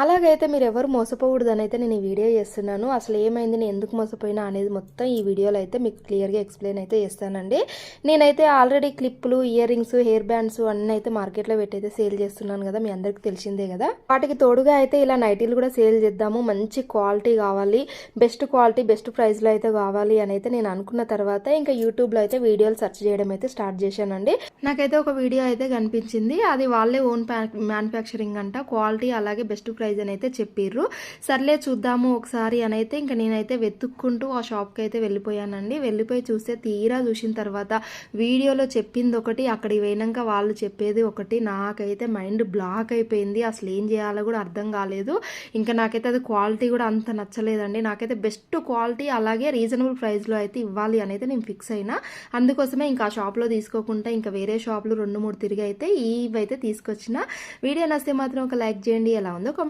అలాగైతే మీరు ఎవరు మోసపోకూడదని అయితే నేను ఈ వీడియో చేస్తున్నాను. అసలు ఏమైంది నేను ఎందుకు మోసపోయినా అనేది మొత్తం ఈ వీడియోలో అయితే మీకు క్లియర్గా ఎక్స్ప్లెయిన్ అయితే చేస్తానండి. నేనైతే ఆల్రెడీ క్లిప్పులు ఇయర్ రింగ్స్ హెయిర్ బ్యాండ్స్ అన్నీ అయితే మార్కెట్లో పెట్టి అయితే సేల్ చేస్తున్నాను కదా మీ అందరికి తెలిసిందే కదా. వాటికి తోడుగా అయితే ఇలా నైటీలు కూడా సేల్ చేద్దాము. మంచి క్వాలిటీ కావాలి. బెస్ట్ క్వాలిటీ బెస్ట్ ప్రైస్లో అయితే కావాలి అని అయితే నేను అనుకున్న తర్వాత ఇంకా యూట్యూబ్లో అయితే వీడియోలు సెర్చ్ చేయడం అయితే స్టార్ట్ చేశానండి. నాకైతే ఒక వీడియో అయితే కనిపించింది. అది వాళ్ళే ఓన్ మ్యానుఫ్యాక్చరింగ్ అంట. క్వాలిటీ అలాగే బెస్ట్ ప్రైస్ ప్రైజ్ అని అయితే చెప్పిర్రు. సర్లే చూద్దాము ఒకసారి అని అయితే ఇంకా నేనైతే వెతుక్కుంటూ ఆ షాప్కి అయితే వెళ్ళిపోయానండి. వెళ్ళిపోయి చూస్తే తీరా చూసిన తర్వాత వీడియోలో చెప్పింది ఒకటి అక్కడికి పోయినాక వాళ్ళు చెప్పేది ఒకటి. నాకైతే మైండ్ బ్లాక్ అయిపోయింది. అసలు ఏం చేయాలో కూడా అర్థం కాలేదు. ఇంకా నాకైతే అది క్వాలిటీ కూడా అంత నచ్చలేదండి. నాకైతే బెస్ట్ క్వాలిటీ అలాగే రీజనబుల్ ప్రైస్లో అయితే ఇవ్వాలి అని అయితే నేను ఫిక్స్ అయినా. అందుకోసమే ఇంకా ఆ షాప్లో తీసుకోకుండా ఇంకా వేరే షాప్లు రెండు మూడు తిరిగి అయితే ఇవైతే తీసుకొచ్చిన. వీడియో నస్తే మాత్రం ఒక లైక్ చేయండి. ఎలా ఉందో